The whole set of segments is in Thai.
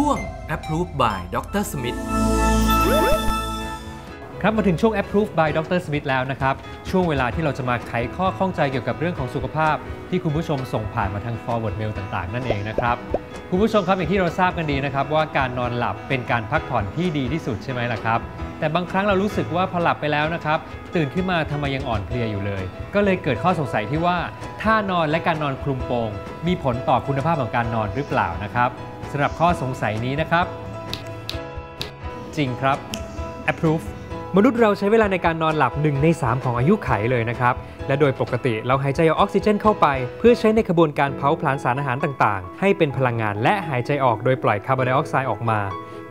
่วง Approved by Dr. Smith ครับมาถึงช่วง Approved by Dr. Smith แล้วนะครับ ช่วงเวลาที่เราจะมาไขข้อข้องใจเกี่ยวกับเรื่องของสุขภาพ ที่คุณผู้ชมส่งผ่านมาทาง forward mail ต่างๆ นั่นเองนะครับ คุณผู้ชมครับอย่างที่เราทราบกันดีนะครับว่าการนอนหลับเป็นการพักผ่อนที่ดีที่สุดใช่ไหมล่ะครับ แต่บางครั้งเรารู้สึกว่าพอหลับไปแล้วนะครับ ตื่นขึ้นมาทำไมยังอ่อนเพลียอยู่เลย ก็เลยเกิดข้อสงสัยที่ว่าท่านอนและการนอนคลุมโปง มีผลต่อคุณภาพของการนอนหรือเปล่านะครับสำหรับข้อสงสัยนี้นะครับ จริงครับ approve มนุษย์เราใช้เวลาในการนอนหลับ 1 ใน 3 ของอายุไขเลยนะครับ และโดยปกติเราหายใจเอาออกซิเจนเข้าไป เพื่อใช้ในกระบวนการเผาผลาญสารอาหารต่างๆ ให้เป็นพลังงานและหายใจออกโดยปล่อยคาร์บอนไดออกไซด์ออกมา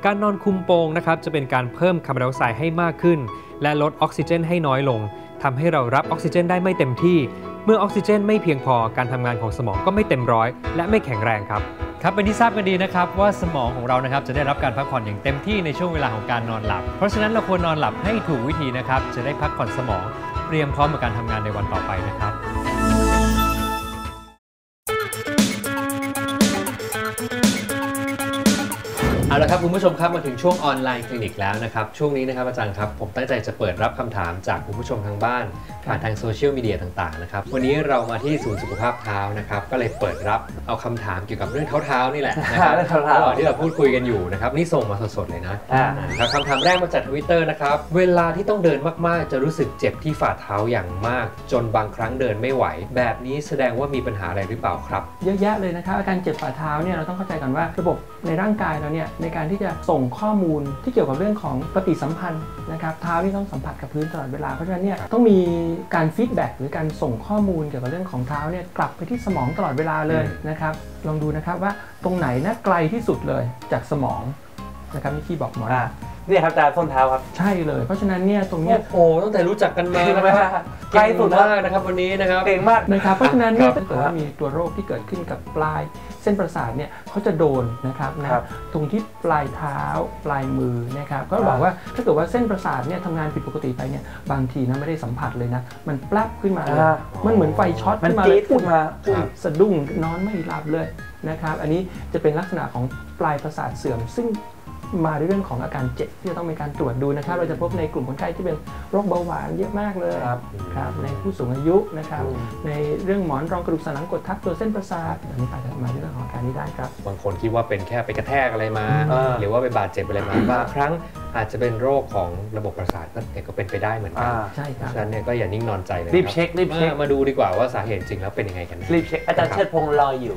การนอนคุมโปงนะครับจะเป็นการเพิ่มคาร์บอนไดออกไซด์ให้มากขึ้น และลดออกซิเจนให้น้อยลงทำให้เรารับออกซิเจนได้ไม่เต็มที่ เมื่อออกซิเจนไม่เพียงพอการทำงานของสมองก็ไม่เต็มร้อย และไม่แข็งแรงครับครับเป็นที่ทราบกันดีนะครับว่าสมองของเรานะครับจะได้รับการพักผ่อนอย่างเต็มที่ในช่วงเวลาของการนอนหลับ เพราะฉะนั้นเราควรนอนหลับให้ถูกวิธีนะครับจะได้พักผ่อนสมอง เตรียมพร้อมกับการทำงานในวันต่อไปนะครับ เอาละครับคุณผู้ชมครับมาถึงช่วงออนไลน์คลินิกแล้วนะครับช่วงนี้นะครับอาจารย์ครับผมตั้งใจจะเปิดรับคำถามจากคุณผู้ชมทางบ้านผ่านทางโซเชียลมีเดียต่างๆนะครับวันนี้เรามาที่ศูนย์สุขภาพเท้านะครับก็เลยเปิดรับเอาคำถามเกี่ยวกับเรื่องเท้าเท้าๆนี่แหละนะครับเรื่องเท้าๆระหว่างที่เราพูดคุยกันอยู่นะครับนี่ส่งมาสดๆเลยนะอ่าครับคำถามแรกมาจากทวิตเตอร์นะครับเวลาที่ต้องเดินมากๆ จะรู้สึกเจ็บที่ฝ่าเท้าอย่างมาก จนบางครั้งเดินไม่ไหว แบบนี้แสดงว่ามีปัญหาอะไรหรือเปล่าครับ เยอะแยะเลยนะครับอาการเจ็บฝ่าเท้าเนี่ยเราต้องเข้าใจก่อนว่าระบบในร่างกายเราเนี่ยในการที่จะส่งข้อมูลที่เกี่ยวกับเรื่องของปฏิสัมพันธ์นะครับเท้าที่ต้องสัมผัสกับพื้นตลอดเวลาเพราะฉะนั้นเนี่ยต้องมีการฟีดแบ็กหรือการส่งข้อมูลเกี่ยวกับเรื่องของเท้าเนี่ยกลับไปที่สมองตลอดเวลาเลยนะครับลองดูนะครับว่าตรงไหนนะไกลที่สุดเลยจากสมองนะครับนี่ที่บอกหมอ อ่านี่ครับอาจารย์ส้นเท้าครับ ใช่เลย เพราะฉะนั้นเนี่ยตรงเนี้ย โอ้โหตั้งแต่รู้จักกันมานะครับไกลสุดแล้วมากนะครับวันนี้นะครับเก่งมากนะครับเพราะฉะนั้นเนี่ยครับถ้าเกิดว่ามีตัวโรคที่เกิดขึ้นกับปลาย เส้นประสาทเนี่ยเขาจะโดนนะครับนะครับตรงที่ปลายเท้าปลายมือนะครับก็บอกว่าถ้าเกิดว่าเส้นประสาทเนี่ยทำงานผิดปกติไปเนี่ยบางทีนะไม่ได้สัมผัสเลยนะมันแปลบขึ้นมาเลยอ่ามันเหมือนไฟช็อตมันขึ้นมาจี๊เลยดขึ้นมาอุ๊ยสะดุ้งนอนไม่หลับเลยนะครับอันนี้จะเป็นลักษณะของปลายประสาทเสื่อมซึ่ง มาด้วยเรื่องของอาการเจ็บที่จะต้องมีการตรวจดูนะครับ เราจะพบในกลุ่มคนไข้ที่เป็นโรคเบาหวานเยอะมากเลยครับครับในผู้สูงอายุนะครับอืมในเรื่องหมอนรองกระดูกสันหลังกดทับตัวเส้นประสาทอันนี้อาจจะมาด้วยเรื่องของอาการนี้ได้ครับ บางคนคิดว่าเป็นแค่ไปกระแทกอะไรมาเออหรือว่าไปบาดเจ็บอะไรมาบางครั้งอาจจะเป็นโรคของระบบประสาทก็เนี่ยก็เป็นไปได้เหมือนกันอ่าใช่คเพรับราะฉะนั้นเนี่ยก็อย่านิ่งนอนใจเลยรีบเช็ครีบเช็คมามาดูดีกว่าว่าสาเหตุจริงแล้วเป็นยังไงกันแน่รีบเช็คอาจารย์เชิดพงษ์รออยู่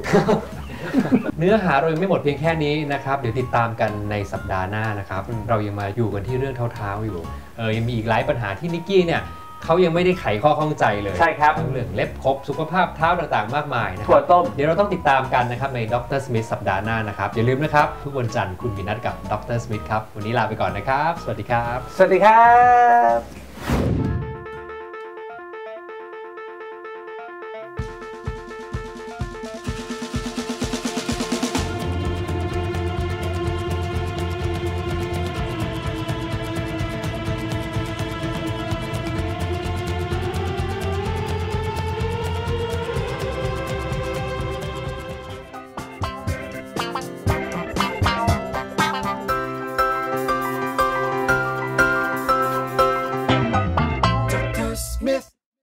เนื้อหาเรายังไม่หมดเพียงแค่นี้นะครับ เดี๋ยวติดตามกันในสัปดาห์หน้านะครับอืมเรายังมาอยู่กันที่เรื่องเท้าๆอยู่เออยังมีอีกหลายปัญหาที่นิกกี้เนี่ยเขายังไม่ได้ไขข้อข้องใจเลยใช่ครับทั้งเรื่องเล็บขบสุขภาพเท้าต่างๆ มากมายนะคถั่วรับต้มเดี๋ยวเราต้องติดตามกันนะครับในดรสมิธสัปดาห์หน้านะครับอย่าลืมนะครับ ทุกวันจันทร์คุณมีนัดกับดรสมิธครับวันนี้ลาไปก่อนนะครับ สวัสดีครับ สวัสดีครับ